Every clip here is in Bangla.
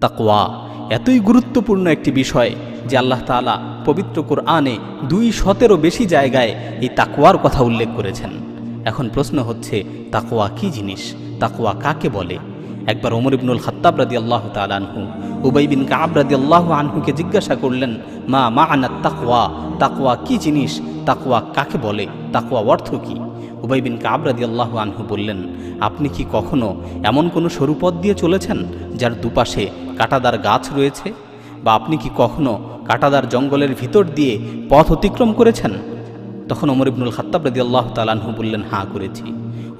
তাকওয়া, এতই গুরুত্বপূর্ণ একটি বিষয় যে আল্লাহ তালা পবিত্র কোরআনে দুই শতেরও বেশি জায়গায় এই তাকোয়ার কথা উল্লেখ করেছেন। এখন প্রশ্ন হচ্ছে তাকোয়া কি জিনিস? তাকোয়া কাকে বলে? একবার ওমর ইবনুল খাত্তাব রাদি আল্লাহ তালানহু উবাই বিন কাব রাদি আল্লাহ আনহুকে জিজ্ঞাসা করলেন, মা মা আনাত তাকওয়া? তাকওয়া কি জিনিস? তাকওয়া কাকে বলে? তাকওয়া অর্থ কী? উবাই বিন কাব রাদি আল্লাহ আনহু বললেন, আপনি কি কখনো এমন কোনো সরু পথ দিয়ে চলেছেন যার দুপাশে কাটাদার গাছ রয়েছে? বা আপনি কি কখনো কাটাদার জঙ্গলের ভিতর দিয়ে পথ অতিক্রম করেছেন? তখন ওমর ইবনুল খাত্তাব রাদি আল্লাহ তালানহু বললেন হাঁ করেছি।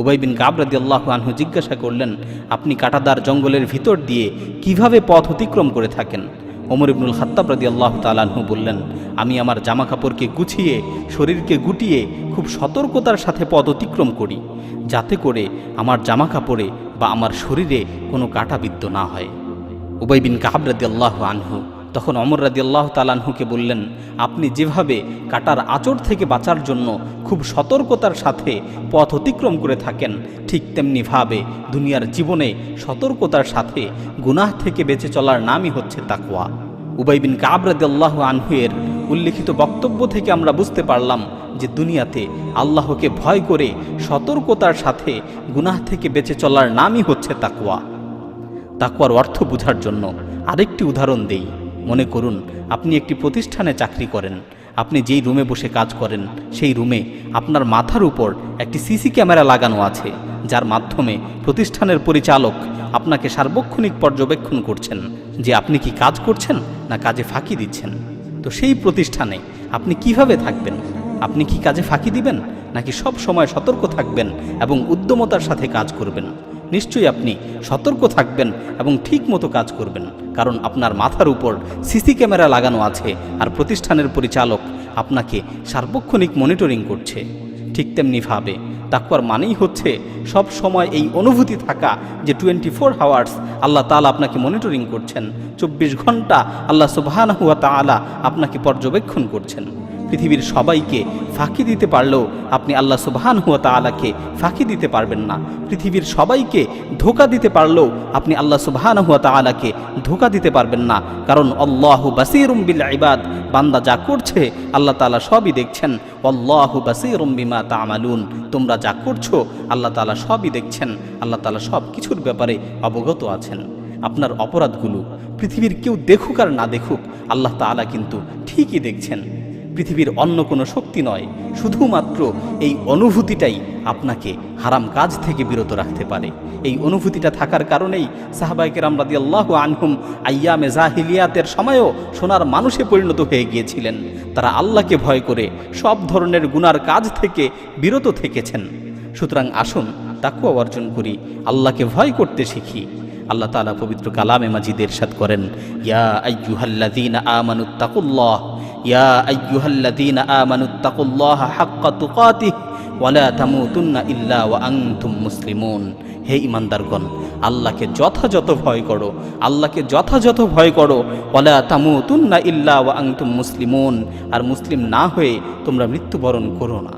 উবাই বিন কাব রাদি আল্লাহ আনহু জিজ্ঞাসা করলেন, আপনি কাটাদার জঙ্গলের ভিতর দিয়ে কীভাবে পথ অতিক্রম করে থাকেন? ওমর ইবনুল খাত্তাব রাদি আল্লাহ তালাহু বললেন, আমি আমার জামা কাপড়কে গুছিয়ে, শরীরকে গুটিয়ে খুব সতর্কতার সাথে পথ অতিক্রম করি, যাতে করে আমার জামা কাপড়ে বা আমার শরীরে কোনো কাঁটাবিদ্ধ না হয়। উবাই বিন আল্লাহ আনহু তখন অমর রাদি আল্লাহ তালানহুকে বললেন, আপনি যেভাবে কাটার আচর থেকে বাঁচার জন্য খুব সতর্কতার সাথে পথ অতিক্রম করে থাকেন, ঠিক তেমনিভাবে দুনিয়ার জীবনে সতর্কতার সাথে গুনাহ থেকে বেঁচে চলার নামই হচ্ছে তাকুয়া উবাই বিন আনহুয়ের উল্লিখিত বক্তব্য থেকে আমরা বুঝতে পারলাম যে দুনিয়াতে আল্লাহকে ভয় করে সতর্কতার সাথে গুনাহ থেকে বেঁচে চলার নামই হচ্ছে তাকুয়া তাকওয়ার অর্থ বোঝার জন্য আরেকটি উদাহরণ দেই। মনে করুন, আপনি একটি প্রতিষ্ঠানে চাকরি করেন, আপনি যেই রুমে বসে কাজ করেন, সেই রুমে আপনার মাথার উপর একটি সিসি ক্যামেরা লাগানো আছে, যার মাধ্যমে প্রতিষ্ঠানের পরিচালক আপনাকে সার্বক্ষণিক পর্যবেক্ষণ করছেন যে আপনি কি কাজ করছেন না কাজে ফাঁকি দিচ্ছেন। তো সেই প্রতিষ্ঠানে আপনি কীভাবে থাকবেন? আপনি কি কাজে ফাঁকি দিবেন? নাকি সব সময় সতর্ক থাকবেন এবং উদ্যমতার সাথে কাজ করবেন? নিশ্চয়ই আপনি সতর্ক থাকবেন এবং ঠিক মতো কাজ করবেন। কারণ আপনার মাথার উপর সিসি ক্যামেরা লাগানো আছে আর প্রতিষ্ঠানের পরিচালক আপনাকে সার্বক্ষণিক মনিটরিং করছে। ঠিক তেমনিভাবে তাকুয়ার মানেই হচ্ছে সব সময় এই অনুভূতি থাকা যে টোয়েন্টি ফোর হাওয়ার্স আল্লাহ তালা আপনাকে মনিটরিং করছেন, চব্বিশ ঘণ্টা আল্লাহ সুবাহান হুয়া তালা আপনাকে পর্যবেক্ষণ করছেন। পৃথিবীর সবাইকে ফাঁকি দিতে পারলেও আপনি আল্লাহ সুবাহান হুয়া তালাকে ফাঁকি দিতে পারবেন না। পৃথিবীর সবাইকে ধোকা দিতে পারলেও আপনি আল্লাহ সুবাহান হুয়া তালাকে ধোকা দিতে পারবেন না। কারণ আল্লাহ বাসিরুম বিল ইবাদ, বান্দা যা করছে আল্লাহ তালা সবই দেখছেন। অল্লাহ বাসিরুম বিমা তামালুন, তোমরা যা করছ আল্লাহ তালা সবই দেখছেন। আল্লাহ তালা সব কিছুর ব্যাপারে অবগত আছেন। আপনার অপরাধগুলো পৃথিবীর কেউ দেখুক আর না দেখুক, আল্লাহ তালা কিন্তু ঠিকই দেখছেন। পৃথিবীর অন্য কোনো শক্তি নয়, শুধুমাত্র এই অনুভূতিটাই আপনাকে হারাম কাজ থেকে বিরত রাখতে পারে। এই অনুভূতিটা থাকার কারণেই সাহাবাইকের রামরাদি আল্লাহ আনহুম আয়ামে জাহিলিয়াতের সময়ও সোনার মানুষে পরিণত হয়ে গিয়েছিলেন। তারা আল্লাহকে ভয় করে সব ধরনের গুনার কাজ থেকে বিরত থেকেছেন। সুতরাং আসুন তাকুয়া অর্জন করি, আল্লাহকে ভয় করতে শিখি। আল্লাহ তালা পবিত্র কালামে মাজিদ এরশাদ করেন, ইয়া আইয়ুহাল্লাযীন আমানুত্তাকুল্লাহ ইয়া আইয়ুহাল্লাযীন আমানুত্তাকুল্লাহ হাক্কা তুকাতিহ ওয়ালা তামুতুন্না ইল্লা ওয়া আনতুম মুসলিমুন। হে ইমানদারগণ আল্লাহকে যথাযথ ভয় করো, আল্লাহকে যথাযথ ভয় করো ওয়ালা তামুতুন্না ইল্লা ওয়া আনতুম মুসলিমুন। আর মুসলিম না হয়ে তোমরা মৃত্যুবরণ করো না।